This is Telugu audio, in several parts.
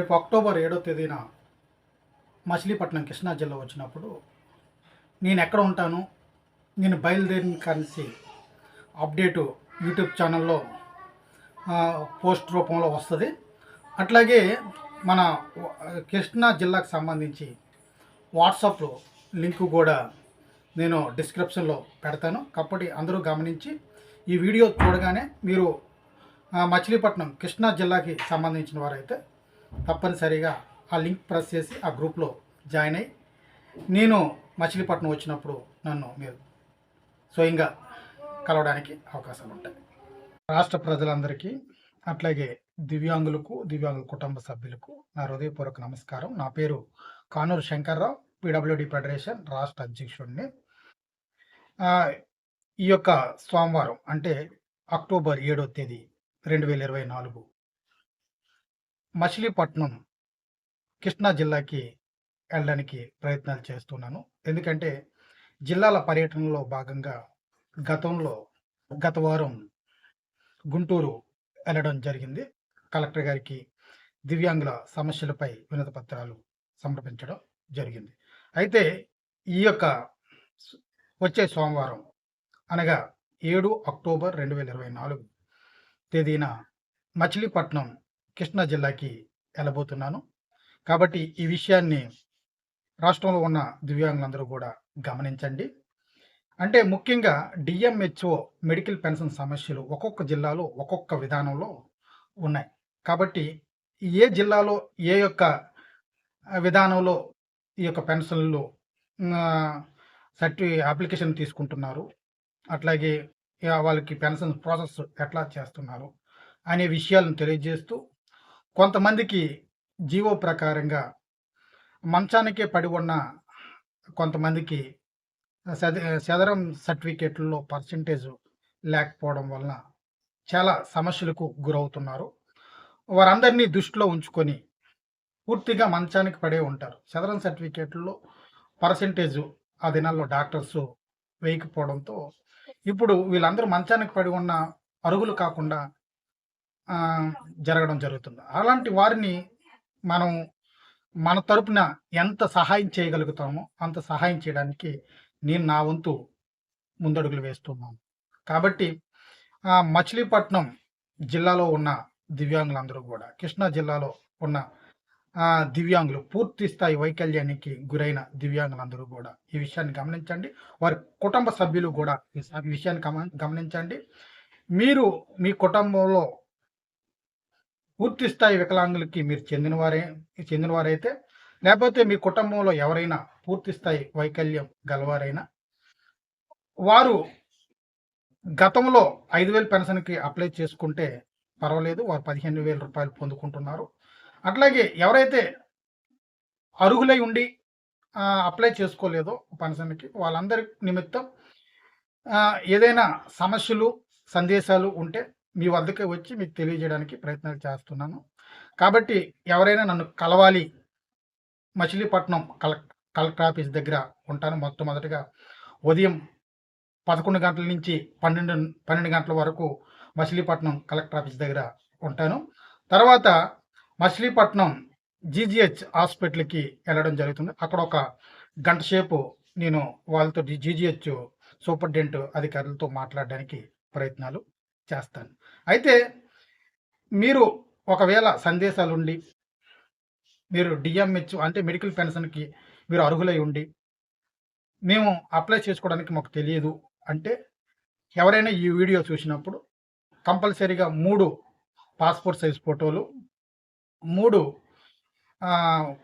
రేపు అక్టోబర్ ఏడో తేదీన మచిలీపట్నం కృష్ణా జిల్లా వచ్చినప్పుడు నేను ఎక్కడ ఉంటాను నేను బయలుదేరిన కలిసి అప్డేటు యూట్యూబ్ ఛానల్లో పోస్ట్ రూపంలో వస్తుంది. అట్లాగే మన కృష్ణా జిల్లాకు సంబంధించి వాట్సాప్లో లింక్ కూడా నేను డిస్క్రిప్షన్లో పెడతాను. కాబట్టి అందరూ గమనించి ఈ వీడియో చూడగానే మీరు మచిలీపట్నం కృష్ణా జిల్లాకి సంబంధించిన వారైతే తప్పనిసరిగా ఆ లింక్ ప్రెస్ చేసి ఆ గ్రూప్లో జాయిన్ అయ్యి నేను మచిలీపట్నం వచ్చినప్పుడు నన్ను మీరు స్వయంగా కలవడానికి అవకాశాలు ఉంటాయి. రాష్ట్ర ప్రజలందరికీ అట్లాగే దివ్యాంగులకు దివ్యాంగుల కుటుంబ సభ్యులకు నా హృదయపూర్వక నమస్కారం. నా పేరు కానూరు శంకర్రావు పీడబ్ల్యూడి ఫెడరేషన్ రాష్ట్ర అధ్యక్షుడిని. ఈ యొక్క సోమవారం అంటే అక్టోబర్ ఏడో తేదీ రెండు వేల ఇరవై నాలుగు మచిలీపట్నం కృష్ణా జిల్లాకి వెళ్ళడానికి ప్రయత్నాలు చేస్తున్నాను. ఎందుకంటే జిల్లాల పర్యటనలో భాగంగా గతంలో గత వారం గుంటూరు వెళ్ళడం జరిగింది. కలెక్టర్ గారికి దివ్యాంగుల సమస్యలపై వినతి పత్రాలు సమర్పించడం జరిగింది. అయితే ఈ యొక్క వచ్చే సోమవారం అనగా ఏడు అక్టోబర్ రెండు వేల ఇరవై నాలుగు తేదీన మచిలీపట్నం కృష్ణా జిల్లాకి వెళ్ళబోతున్నాను. కాబట్టి ఈ విషయాన్ని రాష్ట్రంలో ఉన్న దివ్యాంగులందరూ కూడా గమనించండి. అంటే ముఖ్యంగా డిఎంహెచ్ఓ మెడికల్ పెన్షన్ సమస్యలు ఒక్కొక్క జిల్లాలో ఒక్కొక్క విధానంలో ఉన్నాయి. కాబట్టి ఏ జిల్లాలో ఏ యొక్క విధానంలో ఈ యొక్క పెన్షన్లు సర్టి అప్లికేషన్ తీసుకుంటున్నారు అట్లాగే వాళ్ళకి పెన్షన్ ప్రాసెస్ ఎట్లా చేస్తున్నారు అనే విషయాలను తెలియజేస్తూ కొంతమందికి జీవో ప్రకారంగా మంచానికే పడి ఉన్న కొంతమందికి సదరం సర్టిఫికేట్లలో పర్సంటేజ్ లేకపోవడం వలన చాలా సమస్యలకు గురవుతున్నారు. వారందరినీ దృష్టిలో ఉంచుకొని పూర్తిగా మంచానికి పడే ఉంటారు. సదరం సర్టిఫికేట్లో పర్సంటేజ్ ఆ దినాల్లో డాక్టర్స్ వేయకపోవడంతో ఇప్పుడు వీళ్ళందరూ మంచానికి పడి ఉన్న అరుగులు కాకుండా జరగడం జరుగుతుంది. అలాంటి వారిని మనం మన తరపున ఎంత సహాయం చేయగలుగుతామో అంత సహాయం చేయడానికి నేను నా వంతు ముందడుగులు వేస్తున్నాను కాబట్టి మచిలీపట్నం జిల్లాలో ఉన్న దివ్యాంగులందరూ కూడా కృష్ణా జిల్లాలో ఉన్న దివ్యాంగులు పూర్తి స్థాయి వైకల్యానికి గురైన దివ్యాంగులందరూ కూడా ఈ విషయాన్ని గమనించండి. వారి కుటుంబ సభ్యులు కూడా ఈ ఈ విషయాన్ని గమ- గమనించండి. మీరు మీ కుటుంబంలో పూర్తి స్థాయి వికలాంగులకి మీరు చెందినవారే చెందినవారైతే లేకపోతే మీ కుటుంబంలో ఎవరైనా పూర్తి స్థాయి వైకల్యం గలవారైనా వారు గతంలో ఐదు వేల పెన్షన్కి అప్లై చేసుకుంటే పర్వాలేదు వారు పదిహేను వేల రూపాయలు పొందుకుంటున్నారు. అట్లాగే ఎవరైతే అర్హులై ఉండి అప్లై చేసుకోలేదో పెన్షన్కి వాళ్ళందరి నిమిత్తం ఏదైనా సమస్యలు సందేశాలు ఉంటే మీ వద్దకే వచ్చి మీకు తెలియజేయడానికి ప్రయత్నాలు చేస్తున్నాను. కాబట్టి ఎవరైనా నన్ను కలవాలి మచిలీపట్నం కల కలెక్టర్ ఆఫీస్ దగ్గర ఉంటాను మొట్టమొదటిగా. ఉదయం పదకొండు గంటల నుంచి పన్నెండు పన్నెండు గంటల వరకు మచిలీపట్నం కలెక్టర్ ఆఫీస్ దగ్గర ఉంటాను. తర్వాత మచిలీపట్నం జీజీహెచ్ హాస్పిటల్కి వెళ్ళడం జరుగుతుంది. అక్కడ ఒక గంట సేపు నేను వాళ్ళతో జీజీహెచ్ సూపరింటెండెంట్ అధికారులతో మాట్లాడడానికి ప్రయత్నాలు చేస్తాను. అయితే మీరు ఒకవేళ సందేశాలు ఉండి మీరు డిఎంహెచ్ అంటే మెడికల్ పెన్షన్కి మీరు అర్హులై ఉండి మేము అప్లై చేసుకోవడానికి మాకు తెలియదు అంటే ఎవరైనా ఈ వీడియో చూసినప్పుడు కంపల్సరీగా మూడు పాస్పోర్ట్ సైజ్ ఫోటోలు మూడు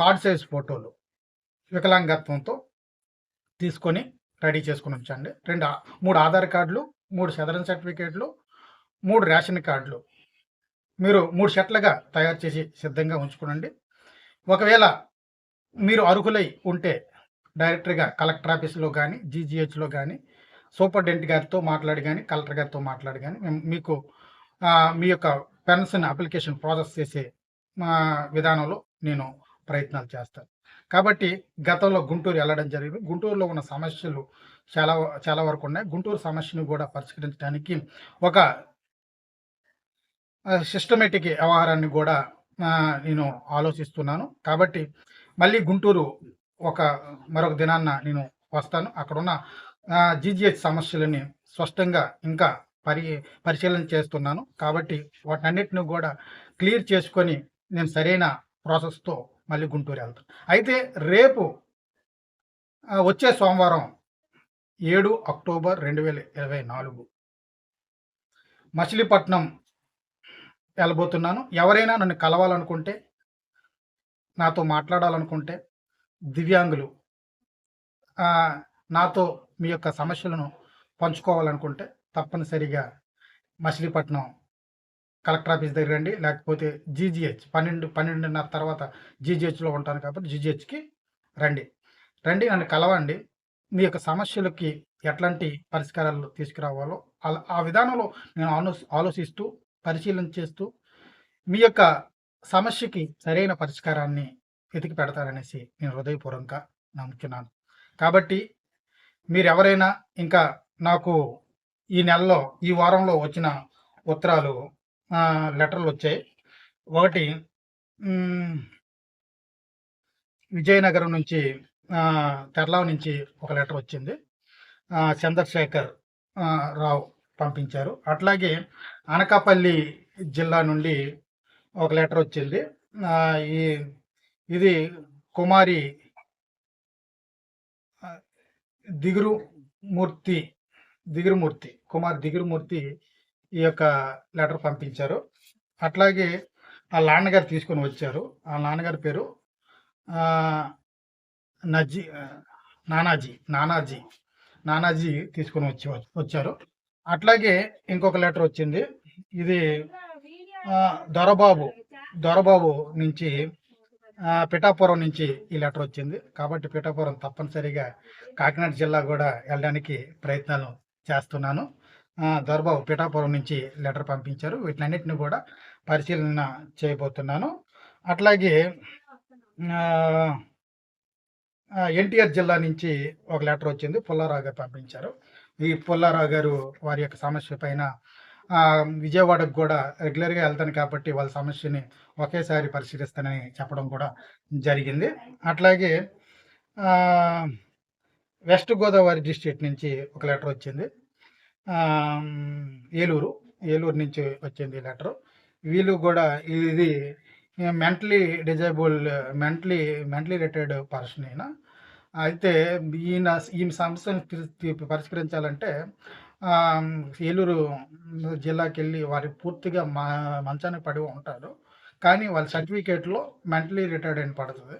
కార్డ్ సైజ్ ఫోటోలు వికలాంగత్వంతో తీసుకొని రెడీ చేసుకుని ఉంచండి. రెండు మూడు ఆధార్ కార్డులు మూడు సదరన్ సర్టిఫికేట్లు మూడు రేషన్ కార్డులు. మీరు మూడు షెట్లుగా తయారు చేసి సిద్ధంగా ఉంచుకునండి. ఒకవేళ మీరు అర్హులై ఉంటే డైరెక్టర్గా కలెక్టర్ ఆఫీస్లో కానీ జీజీహెచ్లో కానీ సూపరింటెండెంట్ గారితో మాట్లాడి కానీ కలెక్టర్ గారితో మాట్లాడి కానీ మీకు మీ యొక్క పెన్షన్ అప్లికేషన్ ప్రాసెస్ చేసే విధానంలో నేను ప్రయత్నాలు చేస్తాను. కాబట్టి గతంలో గుంటూరు వెళ్ళడం జరిగింది. గుంటూరులో ఉన్న సమస్యలు చాలా చాలా వరకు ఉన్నాయి. గుంటూరు సమస్యను కూడా పరిష్కరించడానికి ఒక సిస్టమేటిక్ వ్యవహారాన్ని కూడా నేను ఆలోచిస్తున్నాను. కాబట్టి మళ్ళీ గుంటూరు ఒక మరొక దినాన్న నేను వస్తాను. అక్కడున్న జీజీహెచ్ సమస్యలని స్పష్టంగా ఇంకా పరి పరిశీలన చేస్తున్నాను. కాబట్టి వాటన్నిటిని కూడా క్లియర్ చేసుకొని నేను సరైన ప్రాసెస్తో మళ్ళీ గుంటూరు వెళ్తాను. అయితే రేపు వచ్చే సోమవారం ఏడు అక్టోబర్ రెండు వేల ఇరవై నాలుగు మచిలీపట్నం వెళ్ళబోతున్నాను. ఎవరైనా నన్ను కలవాలనుకుంటే నాతో మాట్లాడాలనుకుంటే దివ్యాంగులు నాతో మీ యొక్క సమస్యలను పంచుకోవాలనుకుంటే తప్పనిసరిగా మచిలీపట్నం కలెక్టర్ ఆఫీస్ దగ్గర రండి. లేకపోతే జీజీహెచ్ పన్నెండు పన్నెండున్నర తర్వాత జీజీహెచ్లో ఉంటాను కాబట్టి జీజీహెచ్కి రండి. రండి నన్ను కలవండి. మీ యొక్క సమస్యలకి ఎట్లాంటి పరిష్కారాలు తీసుకురావాలో అలా ఆ విధానంలో నేను ఆలో ఆలోచిస్తూ పరిశీలన చేస్తూ మీ యొక్క సమస్యకి సరైన పరిష్కారాన్ని వెతికి పెడతారనేసి నేను హృదయపూర్వకంగా నమ్ముతున్నాను కాబట్టి మీరు ఎవరైనా ఇంకా నాకు ఈ నెలలో ఈ వారంలో వచ్చిన ఉత్తరాలు లెటర్లు వచ్చాయి. ఒకటి విజయనగరం నుంచి తెరలావు నుంచి ఒక లెటర్ వచ్చింది. చంద్రశేఖర్ రావు పంపించారు. అట్లాగే అనకాపల్లి జిల్లా నుండి ఒక లెటర్ వచ్చింది. ఈ ఇది కుమారి దిగురు మూర్తి దిగురుమూర్తి కుమార్ దిగురుమూర్తి ఈ యొక్క లెటర్ పంపించారు. అట్లాగే ఆ నాన్నగారు తీసుకొని వచ్చారు. ఆ నాన్నగారి పేరు నజీ నానాజీ నానాజీ నానాజీ తీసుకొని వచ్చి వచ్చారు. అట్లాగే ఇంకొక లెటర్ వచ్చింది. ఇది దొరబాబు దొరబాబు నుంచి పిఠాపురం నుంచి ఈ లెటర్ వచ్చింది. కాబట్టి పిఠాపురం తప్పనిసరిగా కాకినాడ జిల్లా కూడా వెళ్ళడానికి ప్రయత్నాలు చేస్తున్నాను. దొరబాబు పిఠాపురం నుంచి లెటర్ పంపించారు. వీటినన్నిటిని కూడా పరిశీలన చేయబోతున్నాను. అట్లాగే ఎన్టీఆర్ జిల్లా నుంచి ఒక లెటర్ వచ్చింది. పుల్లారావు గారు పంపించారు. ఈ పుల్లారావు గారు వారి యొక్క సమస్య పైన విజయవాడకు కూడా రెగ్యులర్గా వెళ్తాను కాబట్టి వాళ్ళ సమస్యని ఒకేసారి పరిశీలిస్తానని చెప్పడం కూడా జరిగింది. అట్లాగే వెస్ట్ గోదావరి డిస్ట్రిక్ట్ నుంచి ఒక లెటర్ వచ్చింది. ఏలూరు ఏలూరు నుంచి వచ్చింది లెటర్. వీళ్ళు కూడా ఇది mentally disable mentally mentally retired person అయినా అయితే ఈయన ఈ సమస్యను పరిష్కరించాలంటే ఏలూరు జిల్లాకి వెళ్ళి వారి పూర్తిగా మా మంచానికి పడి ఉంటారు. కానీ వాళ్ళ సర్టిఫికేట్లో మెంటలీ రిటైర్డ్ అని పడుతుంది.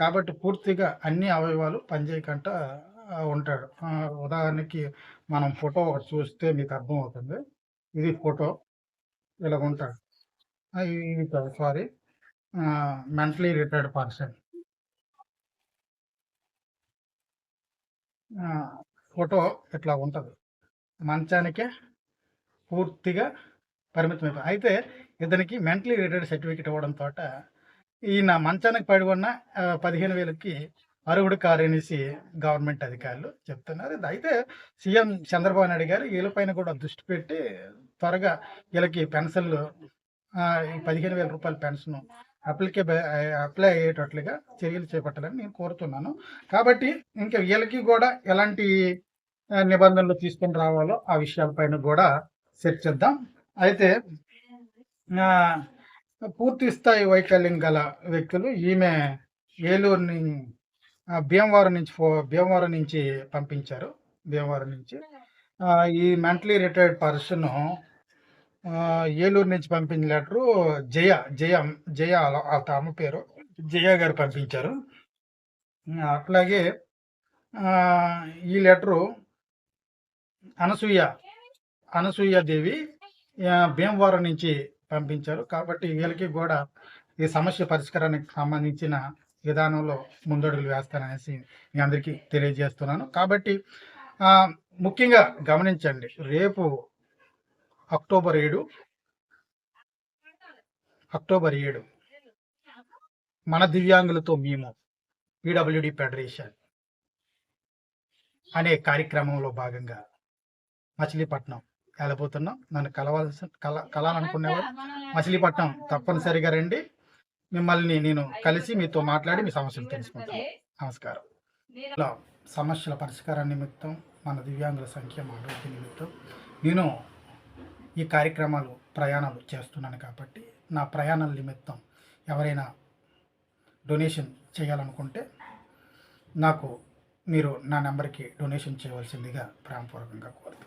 కాబట్టి పూర్తిగా అన్ని అవయవాలు పనిచేయకుండా ఉంటాడు. ఉదాహరణకి మనం ఫోటో ఒకటి చూస్తే మీకు అర్థమవుతుంది. ఇది ఫోటో. ఇలా ఉంటాడు. ఇది sorry. Mentally retired person. Photo ఇట్లా ఉంటుంది. మంచానికే పూర్తిగా పరిమితం అయితే ఇతనికి మెంటలీ రిటైర్డ్ సర్టిఫికేట్ ఇవ్వడంతో ఈయన మంచానికి పడి ఉన్న పదిహేను వేలకి అరుగుడు కారు అనేసి గవర్నమెంట్ అధికారులు చెప్తున్నారు. అయితే సీఎం చంద్రబాబు నాయుడు గారు వీళ్ళపైన కూడా దృష్టి పెట్టి త్వరగా వీళ్ళకి పెన్షన్లు పదిహేను వేల రూపాయల పెన్షన్ అప్లికే అప్లై అయ్యేటట్లుగా చర్యలు చేపట్టాలని నేను కోరుతున్నాను. కాబట్టి ఇంకా వీళ్ళకి కూడా ఎలాంటి నిబంధనలు తీసుకొని రావాలో ఆ విషయాలపైన కూడా చర్చిద్దాం అయితే పూర్తి స్థాయి వైకల్యం గల వ్యక్తులు ఈమె ఏలూరుని భీమవరం నుంచి ఫో భీమవరం నుంచి పంపించారు. భీమవరం నుంచి. ఈ మెంటలీ రిటైర్డ్ పర్సన్ ఏలూరు నుంచి పంపిన లెటరు జయ జయ జయ అలా- ఆ అమ్మ పేరు. జయ గారు పంపించారు. అట్లాగే ఈ లెటరు అనసూయ అనసూయ దేవి భీమవరం నుంచి పంపించారు. కాబట్టి వీళ్ళకి కూడా ఈ సమస్య పరిష్కారానికి సంబంధించిన విధానంలో ముందడుగులు వేస్తాననేసి మీ అందరికీ తెలియజేస్తున్నాను. కాబట్టి ముఖ్యంగా గమనించండి రేపు అక్టోబర్ ఏడు. అక్టోబర్ ఏడు. మన దివ్యాంగులతో మేము పీడబ్ల్యూడి ఫెడరేషన్ అనే కార్యక్రమంలో భాగంగా మచిలీపట్నం వెళ్ళబోతున్నాం. నన్ను కలవాల్సిన కల కలాలనుకునేవారు. మచిలీపట్నం తప్పనిసరిగా రండి. మిమ్మల్ని నేను కలిసి మీతో మాట్లాడి మీ సమస్యలు తెలుసుకుంటాను నమస్కారం. సమస్యల పరిష్కారం నిమిత్తం మన దివ్యాంగుల సంఖ్య అభివృద్ధి నిమిత్తం నేను ఈ కార్యక్రమాలు ప్రయాణాలు చేస్తున్నాను కాబట్టి నా ప్రయాణాల నిమిత్తం ఎవరైనా డొనేషన్ చేయాలనుకుంటే నాకు మీరు నా నెంబర్కి డొనేషన్ చేయవలసిందిగా ప్రేమపూర్వకంగా కోరుతున్నాను.